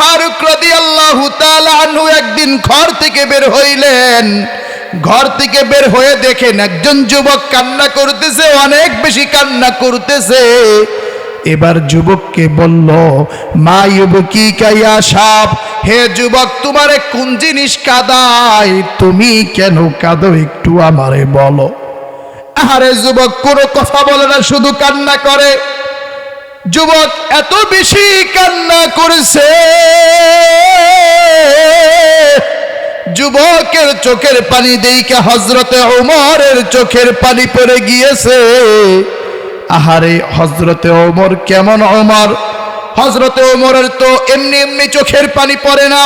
ফারুক রাদিয়াল্লাহু তাআলা আনহু একদিন ঘর থেকে বের হইলেন। ঘর থেকে বের হয়ে দেখেন একজন যুবক কান্না করতেছে, অনেক বেশি কান্না করতেছে। এবার যুবককে বলল, মা ইউবকি কাইয়া সাপ হে যুবক, তোমারে কোন জিনিস কাদায়? তুমি কেন কাঁদো একটু আমারে বলো। আরে যুবক, কোনো কথা বলে না, শুধু কান্না করে। যুবক এত বেশি কান্না করেছে। যুবকের চোখের পানি দেইকে হজরতে ওমরের চোখের পানি পড়ে গিয়েছে। আহারে হজরতে ওমর কেমন ওমর? হজরতে ওমরের তো এমনি এমনি চোখের পানি পড়ে না।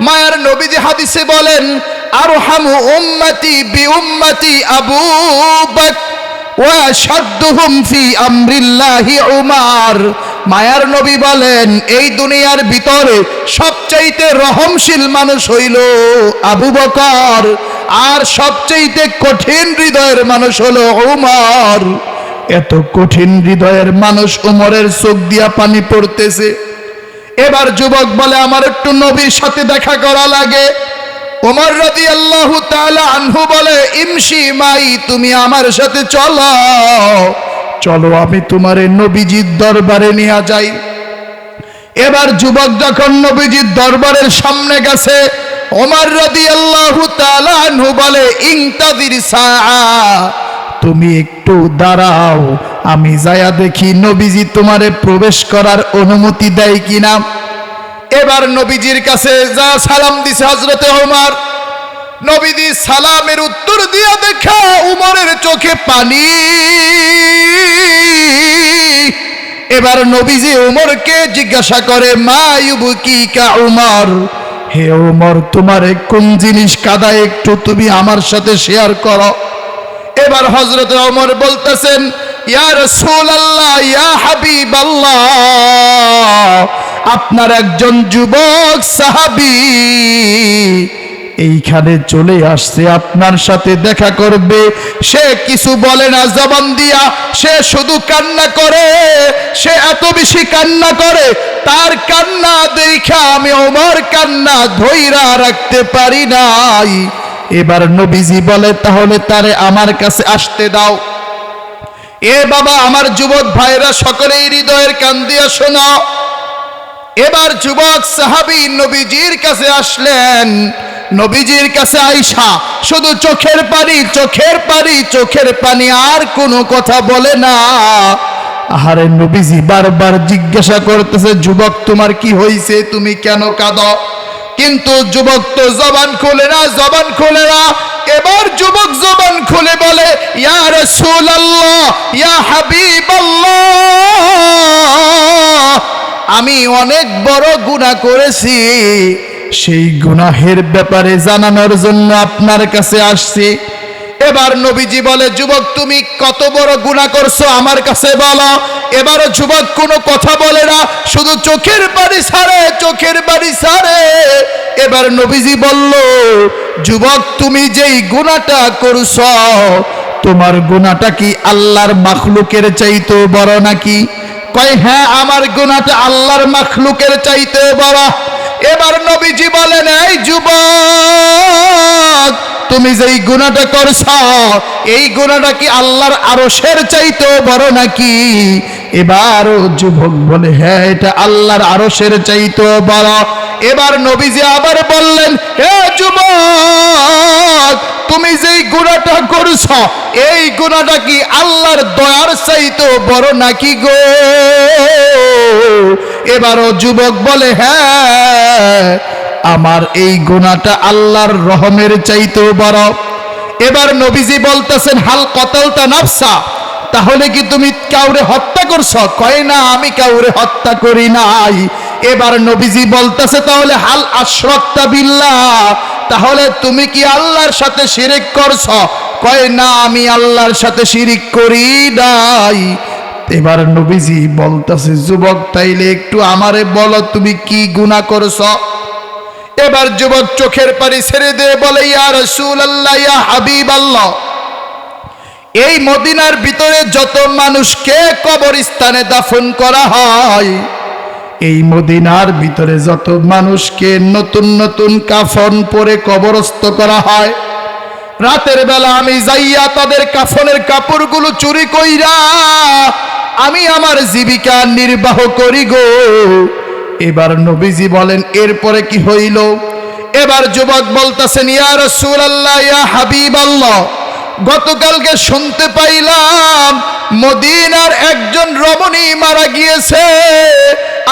মায়ের নবীজি হাদিসে বলেন আর হামু উম্মতি বি উম্মতি আবু বকর মায়ার নবী বলেন, এই দুনিয়ার ভিতরে সবচাইতে রহমশীল মানুষ হইল আবু বকর, আর সবচাইতে কঠিন হৃদয়ের মানুষ হলো উমর। এত কঠিন হৃদয়ের মানুষ উমরের চোখ দিয়া পানি পড়তেছে। এবার যুবক বলে, আমার একটু নবীর সাথে দেখা করা লাগে। ওমর রাদি আল্লাহ আনহু বলে, ইমশি মাই, তুমি আমার সাথে চলো। চলো, আমি তোমার নবীজির দরবারে নিয়ে যাই। এবার যুবক যখন নবীজির দরবারের সামনে গেছে, ওমর রাদি আল্লাহ আনহু বলে, ইংতাদির সা তুমি একটু দাঁড়াও। আমি যায়া দেখি নবীজি তোমারে প্রবেশ করার অনুমতি দেয় কিনা? এবার নবীজির কাছে যা সালাম দিছে হজরতে ওমর, নবীজি সালামের উত্তর দিয়া দেখা উমরের চোখে পানি। এবার নবীজি উমরকে জিজ্ঞাসা করে, মা ইউবকি কা উমর? হে উমর, তোমার কোন জিনিস কাদা একটু তুমি আমার সাথে শেয়ার করো। এবার হজরত ওমর বলতেছেন, ইয়া রাসূলুল্লাহ, ইয়া হাবিবাল্লাহ। আপনার একজন যুবক সাহাবী এইখানে চলে আসছে, আপনার সাথে দেখা করবে। সে কিছু বলে না, জবান দিয়া। সে শুধু কান্না করে, সে এত বেশি কান্না করে, তার কান্না দেখা আমি ওমর কান্না ধৈরা রাখতে পারি নাই। এবার নবীজি বলে, তাহলে তারে আমার কাছে আসতে দাও। এ বাবা, আমার যুবক ভাইরা, সকলেই হৃদয়ের কান দিয়া শোনো এবার যুবক সাহাবি নবীজির কাছে আসলেন। নবীজির কাছে আইসা শুধু চোখের পানি চোখের পানি চোখের পানি আর কোনো কথা বলে না। আহারে নবীজি বারবার জিজ্ঞাসা করতেছে, যুবক, তোমার কি হইছে? তুমি কেন কাঁদ? কিন্তু যুবক তো জবান খুলে না, জবান খুলে না। এবার যুবক জবান খুলে বলে, ইয়া রাসূলুল্লাহ, ইয়া হাবিবাল্লাহ। আমি অনেক বড় গুনাহ করেছি। সেই গুনাহের ব্যাপারে জানানোর জন্য আপনার কাছে আসছি। এবার নবীজি বলে, যুবক, তুমি কত বড় গুনাহ করছ আমার কাছে বলো। এবারও যুবক কোনো কথা বলে না, শুধু চোখের বাড়ি সারে, চোখের বাড়ি সারে। এবার নবীজি বলল, যুবক, তুমি যেই গুনাহটা করছ, তোমার গুনাহটা কি আল্লাহর মাখলুকের চাইতে বড় নাকি? কয় হ্যাঁ আমার গুণাটা আল্লাহর মাখলুকের চাইতে বড়। এবার নবীজি বলেন, এই যুব তুমি যেই গুণাটা করছ, এই গুণাটা কি আল্লাহর আরশের চাইতেও বড় নাকি? এবার ও যুবক বলে হ্যাঁ এটা আল্লাহর আরশের চাইতেও বড়। এবার নবীজি আবার বললেন, হে যুবক, তুমি যেই গুণাটা করছ, এই গুণাটা কি আল্লাহর দয়ার চাইতেও বড় নাকি গো? এবারও যুবক বলে হ্যাঁ আমার এই গুণাটা আল্লাহর রহমের চাইতেও বড়। এবার নবীজি বলতেছেন, হাল কতলটা নাফসা? তাহলে কি তুমি কাউরে হত্যা করছ? কয় না, আমি কাউরে হত্যা করি নাই। এবার নবীজি বলতেছে, তাহলে হাল আশ্রক্তা বিল্লাহ। তাহলে তুমি কি আল্লাহর সাথে শিরিক করছ? কয় না, আমি আল্লাহর সাথে শিরিক করি নাই। এবার নবীজি বলতেছে, যুবক, তাইলে একটু আমারে বলো, তুমি কি গুণা করছ? এবার যুবক চোখের পানি ছেড়ে দিয়ে বলে, ইয়া রসুল আল্লাহ ইয়া হাবিব আল্লাহ এই মদিনার ভিতরে যত মানুষকে কবরস্থানে দাফন করা হয়, এই মদিনার ভিতরে যত মানুষকে নতুন নতুন কাফন পরে কবরস্থ করা হয়, রাতের বেলা আমি যাইয়া তাদের কাফনের কাপড়গুলো চুরি কইরা আমি আমার জীবিকা নির্বাহ করি গো। এবার নবীজি বলেন, এরপরে কি হইল? এবার যুবক বলতেছেন, ইয়া রাসূলুল্লাহ, ইয়া হাবিবাল্লাহ। গতকালকে শুনতে পাইলাম, মদিনার একজন রমণী মারা গিয়েছে।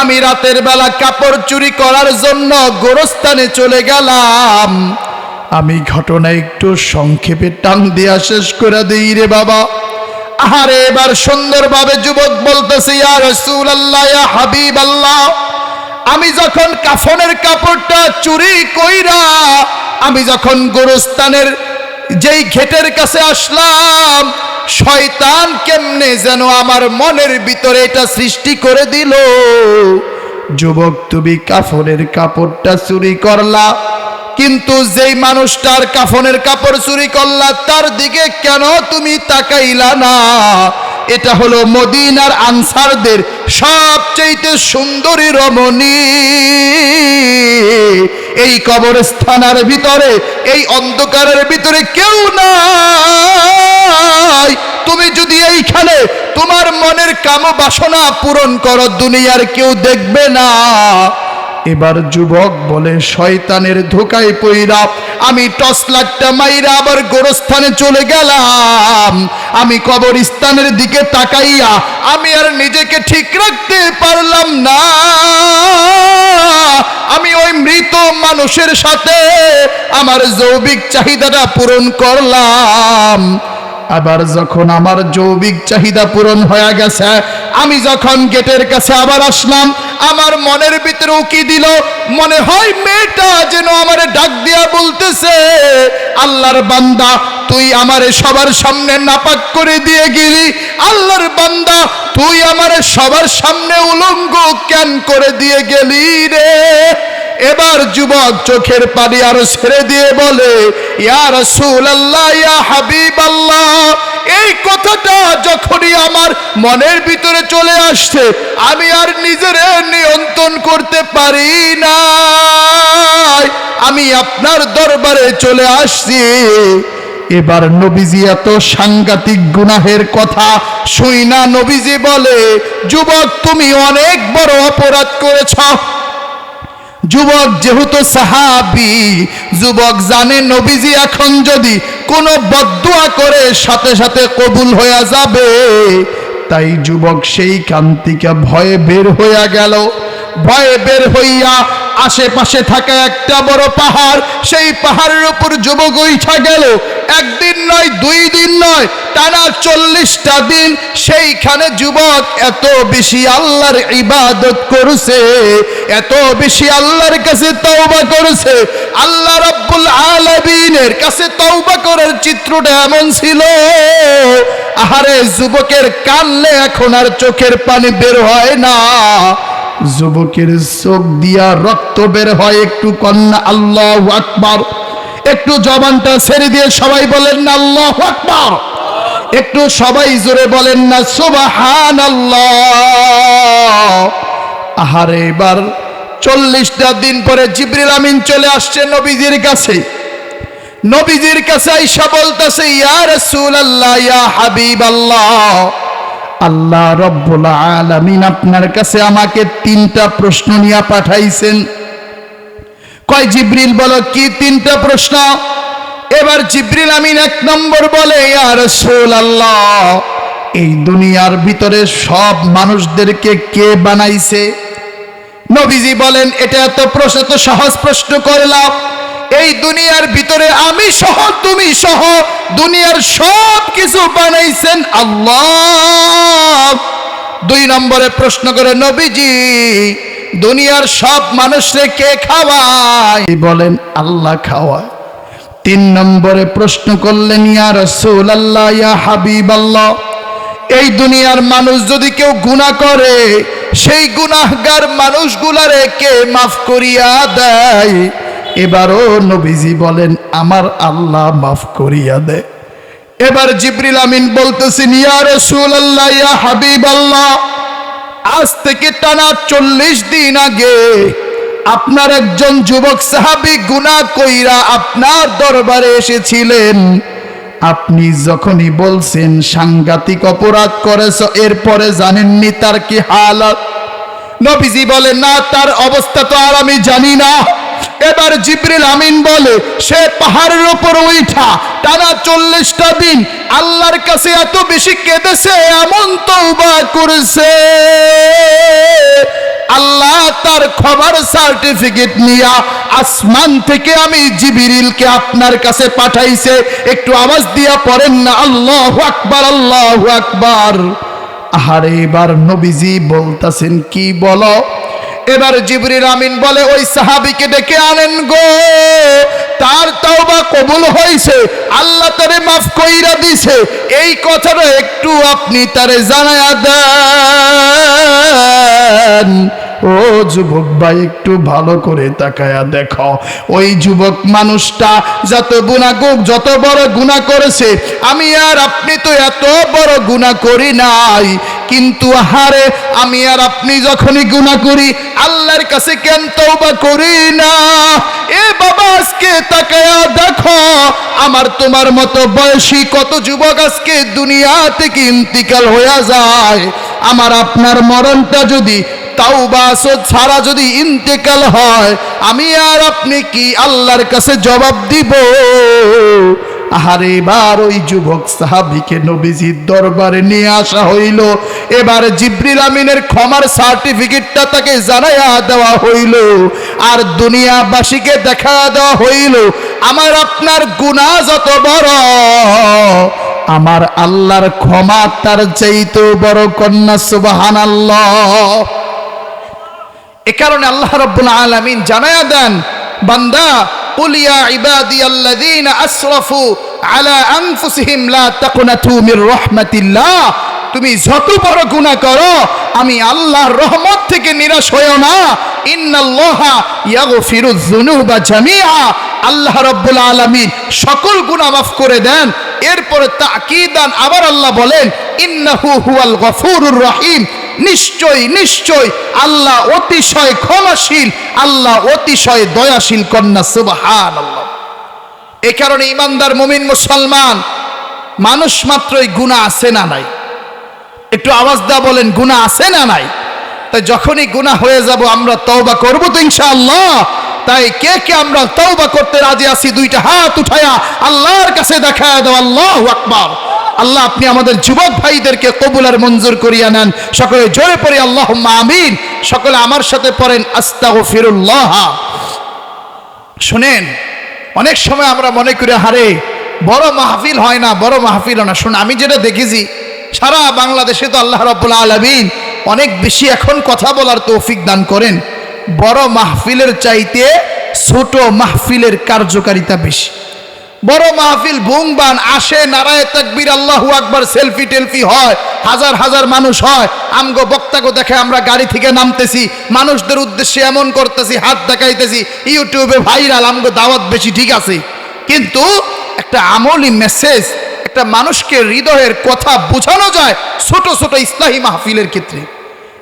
আমি রাতের বেলা কাপড় চুরি করার জন্য গোরস্থানে চলে গেলাম। আমি ঘটনা একটু সংক্ষেপে টান দিয়া শেষ করে দিই রে বাবা। আহারে, এবার সুন্দরভাবে যুবক বলতেছে, ইয়া রাসূলুল্লাহ, ইয়া হাবিবাল্লাহ, আমি যখন কাফনের কাপড়টা চুরি কইরা, আমি যখন গোরস্থানের যেই ঘেটের কাছে আসলাম, শয়তান কেমনে যেন আমার মনের ভিতরে এটা সৃষ্টি করে দিল? যুবক, তুমি কাফনের কাপড়টা চুরি করলা, কিন্তু যেই মানুষটার কাফনের কাপড় চুরি করলা, তার দিকে কেন তুমি তাকাইলা না? এটা হলো মদিনার আনসারদের সবচেয়ে সুন্দরী রমণী। এই কবরস্থানের ভিতরে, এই অন্ধকারের ভিতরে কেউ নাই। তুমি যদি এইখানে তোমার মনের কাম বাসনা পূরণ করো, দুনিয়ার কেউ দেখবে না। এবার যুবক বলে, শয়তানের ধোকায় পইরা আমি টস লাটটা মাইরা আবার গোরস্থানে চলে গেলাম। আমি কবরস্থানের দিকে তাকাইয়া আমি আর নিজেকে ঠিক রাখতে পারলাম না। আমি ওই মৃত মানুষের সাথে আমার যৌবিক চাহিদাটা পূরণ করলাম। আবার যখন আমার যৌবিক চাহিদা পূরণ হয়ে গেছে, আমি যখন গেটের কাছে আবার আসলাম, আমার মনের ভিতরে উকি দিল, মনে হয় মেয়েটা যেন আমারে ডাক দিয়া বলতেছে, আল্লাহর বান্দা, তুই আমারে সবার সামনে নাপাক করে দিয়ে গেলি। আল্লাহর বান্দা, তুই আমারে সবার সামনে উলঙ্গ কেন করে দিয়ে গেলি রে। এবার যুবক চোখের পানি আরও ছেড়ে দিয়ে বলে, ইয়া রাসূলুল্লাহ, ইয়া হাবিবাল্লাহ, এই কথাটা যখনই আমার মনের ভিতরে চলে আসছে, আমি আর নিজের নিয়ন্ত্রণ করতে পারি না আমি আপনার দরবারে চলে আসছি। এবার নবীজি এত সাংঘাতিক গুনাহের কথা শুই না নবীজি বলে, যুবক, তুমি অনেক বড় অপরাধ করেছ। যুবক যেহেতু সাহাবি, যুবক জানে নবীজি এখন যদি কোনো বদুয়া করে সাথে সাথে কবুল হয়ে যাবে, তাই যুবক সেই কান্তিকে ভয়ে বের হইয়া গেল। ভয়ে বের হইয়া আশেপাশে থাকা একটা বড় পাহাড়, সেই পাহাড়ের উপর যুবক উঠা গেল। একদিন নয়, দুই দিন নয়, টানা চল্লিশটা দিন সেইখানে যুবক এত বেশি আল্লাহর ইবাদত করছে, এত বেশি আল্লাহর কাছে তওবা করেছে। আল্লাহ রাব্বুল আলামিনের কাছে তওবা করার চিত্রটা এমন ছিল, আহারে যুবকের কানলে এখন আর চোখের পানি বের হয় না। যুবকের চোখ দিয়া রক্ত বের হয় একটু কন্যা, আল্লাহ আকবার। একটু জবানটা ছেড়ে দিয়ে সবাই বলেন না, আল্লাহ আকবার। একটু সবাই জোরে বলেন না সুবাহান আহারে, এবার চল্লিশটা দিন পরে জিবরিল আমিন চলে আসছে নবীজির কাছে। নবীজির কাছে আইসা বলতেছে, ইয়া রাসূলুল্লাহ, ইয়া হাবিবাল্লাহ। আল্লাহ আল্লাহ রব্বুল আলামিন আপনার কাছে আমাকে তিনটা প্রশ্ন নিয়ে পাঠাইছেন। কয় জিব্রিল বলো, কি তিনটা প্রশ্ন? এবার জিব্রিল আমিন এক নম্বর বলে, ইয়া রাসূলুল্লাহ, এই দুনিয়ার ভিতরে সব মানুষদেরকে কে বানাইছে? নবীজি বলেন, এটা এত প্রশ্ন তো সহজ প্রশ্ন করলাম। এই দুনিয়ার ভিতরে আমি সহ, তুমি সহ, দুনিয়ার সব কিছু বানাইছেন আল্লাহ। দুই নম্বরে প্রশ্ন করে, নবীজি দুনিয়ার সব মানুষরে কে খাওয়ায়? বলেন, আল্লাহ খাওয়ায়। তিন নম্বরে প্রশ্ন করলেন, ইয়া রসুল আল্লাহ ইয়া হাবিব আল্লাহ এই দুনিয়ার মানুষ যদি কেউ গুনাহ করে, সেই গুনাহগার মানুষগুলারে কে মাফ করিয়া দেয়? এবারও নবীজি বলেন, আমার আল্লাহ মাফ করিয়া দেয়। এবার জিবরিল আমিন বলতেছেন, ইয়া রাসূলুল্লাহ, ইয়া হাবিব আল্লাহ আজ থেকে টানা চল্লিশ দিন আগে আপনার একজন যুবক সাহাবি গুনা কইরা আপনার দরবারে এসেছিলেন। আপনি যখনই বলছেন, সাংঘাতিক অপরাধ করেছ, এরপরে জানেননি তার কি হালত? নবীজি বলে না, তার অবস্থা তো আর আমি জানি না। এবার জিব্রিল আমিন বলে, সে পাহাড়ের উপর উঠা টানা চল্লিশটা দিন আল্লাহর কাছে এত বেশি কেঁদেছে, এমন তৌবা করেছে। আল্লাহ তার খবর সার্টিফিকেট নিয়া আসমান থেকে আমি জিবিরিলকে আপনার কাছে পাঠাইছে। একটু আওয়াজ দিয়া পড়েন না, আল্লাহ আকবার আল্লাহ আকবার। আহারে, এবার নবীজি বলতাছেন, কি বলো? এবার জিবরিল আমিন বলে, ওই সাহাবীকে ডেকে আনেন গো। তার তওবা কবুল হয়েছে। আল্লাহ তারে মাফ কইরা দিছে। এই কথাটা একটু আপনি তারে জানায়া দেন। ও যুবক ভাই, একটু ভালো করে তাকায়া দেখো। ওই যুবক মানুষটা যত গুণা যত বড় গুণা করেছে, আমি আর আপনি তো এত বড় গুণা করি নাই। কিন্তু আহারে, আমি আর আপনি যখনই গুণা করি, আল্লাহর কাছে কেন তওবা করি না? এ বাবা, আজকে তাকায়া দেখো, আমার তোমার মতো বয়সী কত যুবক আজকে দুনিয়া থেকে ইন্তিকাল হয়ে যায়? আমার আপনার মরণটা যদি, তাওবা ছাড়া যদি ইন্তেকাল হয়, আমি আর আপনি কি আল্লাহর কাছে জবাব দিব? আহারে, এবার ওই যুবক সাহাবিকে নবীজির দরবারে নিয়ে আসা হইল। এবার জিব্রিল আমিনের ক্ষমার সার্টিফিকেটটা তাকে জানাইয়া দেওয়া হইল। আর দুনিয়াবাসীকে দেখা দেওয়া হইল, আমার আপনার গুণা যত বড়, আমার আল্লাহর ক্ষমা তার চাইতেও বড় কন্যা সুবাহান এ কারণে আল্লাহ রব্বুল আলামিন জানায়া দেন, বান্দা তুমি যত বড় গুণা করো, আমি আল্লাহর রহমত থেকে নিরাশ হইও না। ইন্নাল্লাহা ইয়াগফিরুয যুনুবা জামিআ। আল্লাহ রব্বুল আলামিন সকল গুনাহ মাফ করে দেন। এরপর তাকিদান আবার আল্লাহ বলেন, ইন্নাহু হুয়াল গফুরুর রহিম। নিশ্চয় নিশ্চয়। আল্লাহ অতিশয় ক্ষমাশীল, আল্লাহ অতিশয় দয়াশীল কন্যা সুবাহান এ কারণে ইমানদার মুমিন মুসলমান, মানুষ মাত্রই গুণা আছে না নাই? একটু আওয়াজ দা বলেন গুণা আছে না নাই? তাই যখনই গুণা হয়ে যাব, আমরা তওবা করব তো ইনশাআল্লাহ। তাই কে কে আমরা তওবা করতে রাজি আছি, দুইটা হাত উঠায়া আল্লাহর কাছে দেখায় দাও, আল্লাহ আকবার। আল্লাহ, আপনি আমাদের যুবক ভাইদেরকে কবুল আর মঞ্জুর করিয়া নেন। সকলে জোরে পড়ে আল্লাহ আমিন। সকলে আমার সাথে পড়েন আস্তাহ ফিরুল্লাহ শোনেন, অনেক সময় আমরা মনে করি হারে বড় মাহফিল হয় না, বড় মাহফিল হয় না। শুন আমি যেটা দেখেছি, সারা বাংলাদেশে তো আল্লাহ রব্বুল আলমিন অনেক বেশি এখন কথা বলার তৌফিক দান করেন। বড় মাহফিলের চাইতে ছোট মাহফিলের কার্যকারিতা বেশি। বড় মাহফিল বুংবান আসে, নারায় তাকবির, আল্লাহু আকবার, সেলফি টেলফি হয়, হাজার হাজার মানুষ হয়। আমগো বক্তাকে দেখে আমরা গাড়ি থেকে নামতেছি, মানুষদের উদ্দেশ্যে এমন করতেছি, হাত দেখাইতেছি, ইউটিউবে ভাইরাল, আমগো দাওয়াত বেশি ঠিক আছে। কিন্তু একটা আমলি মেসেজ, একটা মানুষকে হৃদয়ের কথা বোঝানো যায় ছোট ছোট ইসলাহী মাহফিলের ক্ষেত্রে।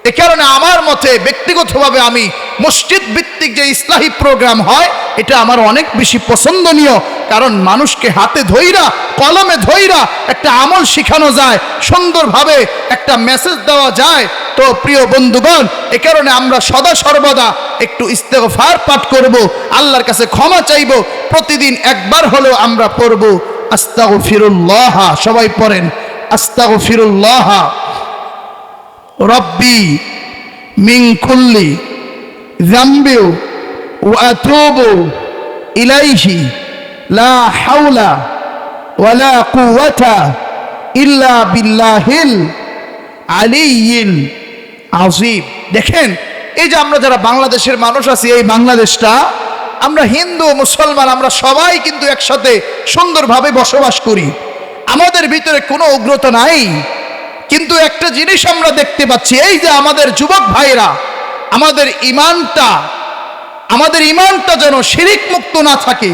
এ কারণে আমার মতে ব্যক্তিগতভাবে আমি মসজিদ ভিত্তিক যে ইসলাহী প্রোগ্রাম হয়, এটা আমার অনেক বেশি পছন্দনীয়। কারণ মানুষকে হাতে ধইরা, কলমে ধইরা একটা আমল শিখানো যায়, সুন্দরভাবে একটা মেসেজ দেওয়া যায়। তো প্রিয় বন্ধুগণ, এ কারণে আমরা সদা সর্বদা একটু ইস্তেগফার পাঠ করব, আল্লাহর কাছে ক্ষমা চাইব, প্রতিদিন একবার হলেও আমরা পড়ব, আস্তাগফিরুল্লাহ, সবাই পড়েন, আস্তাগফিরুল্লাহ। রব্বি মিন কুল্লি জাম্বিউ ওয়াতুবু ইলাইহি লা হাওলা ওয়ালা কুওয়াতা ইল্লা বিল্লাহিল আলিয়িল আজিম দেখেন, এই যে আমরা যারা বাংলাদেশের মানুষ আছি, এই বাংলাদেশটা, আমরা হিন্দু, মুসলমান, আমরা সবাই কিন্তু একসাথে সুন্দরভাবে বসবাস করি। আমাদের ভিতরে কোনো উগ্রতা নাই। কিন্তু একটা জিনিস আমরা দেখতে পাচ্ছি, এই যে আমাদের যুবক ভাইরা আমাদের ইমানটা আমাদের ইমানটা যেন শিরিক মুক্ত না থাকে,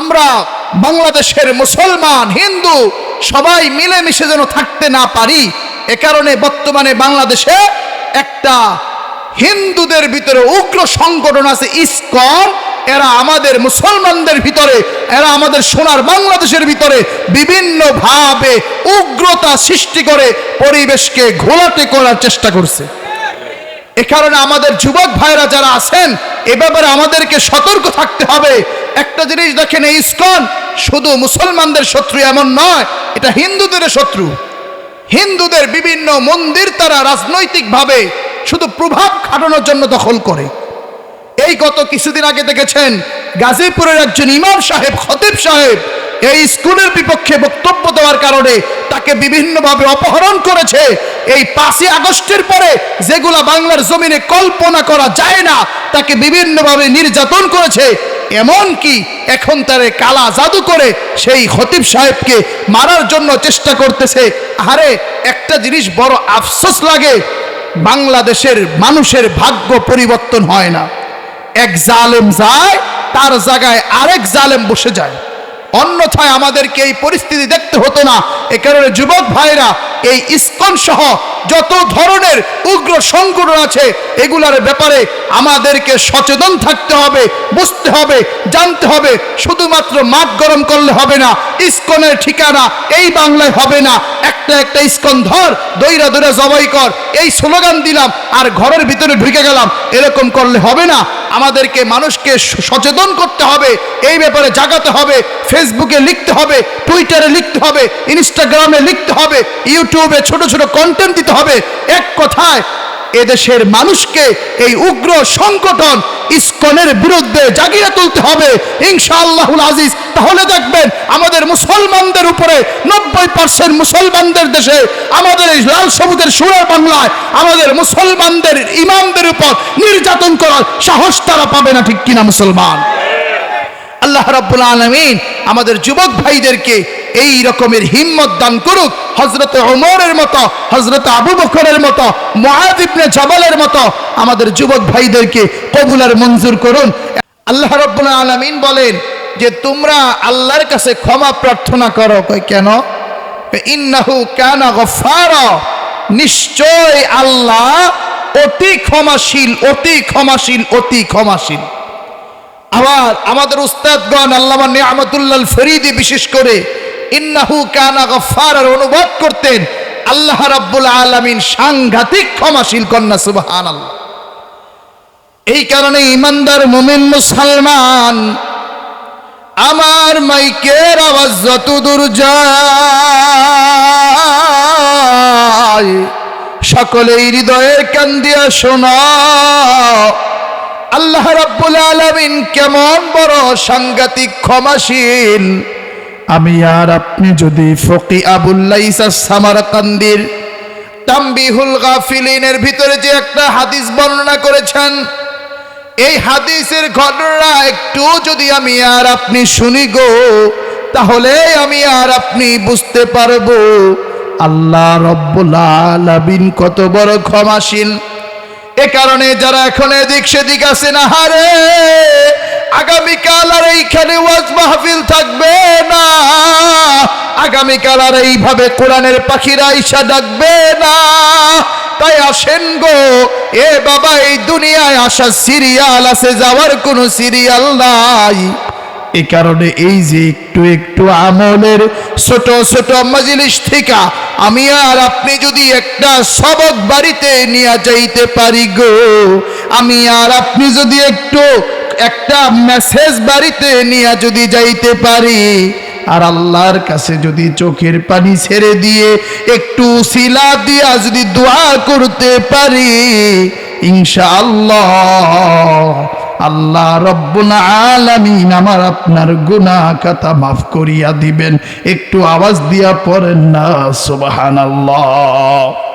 আমরা বাংলাদেশের মুসলমান, হিন্দু, সবাই মিলেমিশে যেন থাকতে না পারি, এ কারণে বর্তমানে বাংলাদেশে একটা হিন্দুদের ভিতরে উগ্র সংগঠন আছে ইসকন এরা আমাদের মুসলমানদের ভিতরে, এরা আমাদের সোনার বাংলাদেশের ভিতরে বিভিন্নভাবে উগ্রতা সৃষ্টি করে, পরিবেশকে ঘোলাটে করার চেষ্টা করছে। এ কারণে আমাদের যুবক ভাইরা যারা আছেন, এ ব্যাপারে আমাদেরকে সতর্ক থাকতে হবে। একটা জিনিস দেখেন, এই ইসকন শুধু মুসলমানদের শত্রু এমন নয়, এটা হিন্দুদের শত্রু। হিন্দুদের বিভিন্ন মন্দির তারা রাজনৈতিকভাবে শুধু প্রভাব খাটানোর জন্য দখল করে। এই গত কিছুদিন আগে দেখেছেন গাজীপুরের একজন ইমাম সাহেব, খতিব সাহেব, এই স্কুলের বিপক্ষে বক্তব্য দেওয়ার কারণে তাকে বিভিন্নভাবে অপহরণ করেছে। এই পাঁচই আগস্টের পরে যেগুলা বাংলার জমিনে কল্পনা করা যায় না, তাকে বিভিন্নভাবে নির্যাতন করেছে। এমন কি এখন তারে কালা জাদু করে সেই খতিব সাহেবকে মারার জন্য চেষ্টা করতেছে। আরে একটা জিনিস বড় আফসোস লাগে, বাংলাদেশের মানুষের ভাগ্য পরিবর্তন হয় না। এক জালেম যায়, তার জায়গায় আরেক জালেম বসে যায়। অন্যথায় আমাদেরকে এই পরিস্থিতি দেখতে হতো না। এ কারণে যুবক ভাইরা এই ইস্কন সহ যত ধরনের উগ্র সংগঠন আছে, এগুলার ব্যাপারে আমাদেরকে সচেতন থাকতে হবে, বুঝতে হবে, জানতে হবে। শুধুমাত্র মাঠ গরম করলে হবে না, ইস্কনের ঠিকানা এই বাংলায় হবে না। একটা একটা ইস্কন ধর, দইরা দইরা জবাই কর, এই স্লোগান দিলাম আর ঘরের ভিতরে ঢুকে গেলাম। এরকম করলে হবে না। আমাদেরকে মানুষকে সচেতন করতে হবে, এই ব্যাপারে জাগাতে হবে, ফেসবুকে লিখতে হবে, টুইটারে লিখতে হবে, ইনস্টাগ্রামে লিখতে হবে, ইউটিউবে ছোট ছোট কন্টেন্ট দিতে হবে। এক কথায়, এদেশের মানুষকে এই উগ্র সংগঠন ইস্কনের বিরুদ্ধে জাগিয়ে তুলতে হবে। ইনশাআল্লাহুল আজিজ, তাহলে দেখবেন আমাদের মুসলমানদের উপরে নব্বই পার্সেন্ট মুসলমানদের দেশে, আমাদের এই লাল সবুজের সুরের বাংলায়, আমাদের মুসলমানদের ইমামদের উপর নির্যাতন করার সাহস তারা পাবে না, ঠিক কিনা মুসলমান? আল্লাহ রাব্বুল আলামিন আমাদের যুবক ভাইদেরকে এই রকমের হিম্মত দান করুক। হজরত ওমরের মতো হজরত আবু বকরের মতো মুআদ ইবনে জাবালের মতো আমাদের যুবক ভাইদেরকে কবুলার মঞ্জুর করুন। আল্লাহ রাব্বুল আলামিন বলেন যে, তোমরা আল্লাহর কাছে ক্ষমা প্রার্থনা করো। কেন? ইন্নাহু কানা গফারা নিশ্চয় আল্লাহ অতি ক্ষমাশীল অতি ক্ষমাশীল অতি ক্ষমাশীল। আবার আমাদের উস্তাদগণ, আল্লামা নিয়ামতুল্লাহ ফরিদি বিশেষ করে ইন্নাহু কানা গফার অনুবাদ করতেন, আল্লাহ রাব্বুল আলামিন সাংঘাতিক ক্ষমাশীল কন্যা সুবহান এই কারণে ইমানদার মুমিন মুসলমান, আমার মাইকের আওয়াজ যত দূর যায়, সকলেই হৃদয়ের কান দিয়া শোনা। আল্লাহ রাব্বুল আলামিন কেমন বড় সাংঘাতিক ক্ষমাশীল আমি আর আপনি যদি ফকি আবুল্লাইসা সামারকান্দির তাম্বিহুল গাফিলিনের ভিতরে যে একটা হাদিস বর্ণনা করেছেন, এই হাদিসের ঘটনা একটু যদি আমি আর আপনি শুনি গো, তাহলে আমি আর আপনি বুঝতে পারব, আল্লাহ রব্বুল আলামিন কত বড় ক্ষমাশীল। এ কারণে যারা এখন এদিক সেদিক আছে না হারে আগামীকাল আর এইখানে ওয়াজ মাহফিল থাকবে না। আগামীকাল আর এইভাবে কোরআনের পাখিরা ইসা ডাকবে না। তাই আসেন গো, এ বাবা, এই দুনিয়ায় আসা সিরিয়াল আছে, যাওয়ার কোনো সিরিয়াল নাই। এই কারণে এই যে একটু একটু আমলের ছোট ছোট মজলিস থেকে, আমি আর আপনি যদি একটা সবক বাড়িতে নিয়ে যাইতে পারি গো, আমি আর আপনি যদি একটু একটা মেসেজ বাড়িতে নিয়ে যদি যাইতে পারি, আর আল্লাহর কাছে যদি চোখের পানি ছেড়ে দিয়ে একটু শিলা দিয়া যদি দোয়া করতে পারি, ইনশাআল্লাহ আল্লাহ আল্লাহ রব্বুল আলামিন আমার আপনার গুনাহ কথা মাফ করিয়া দিবেন। একটু আওয়াজ দিয়া পড়েন না, সুবহানাল্লাহ।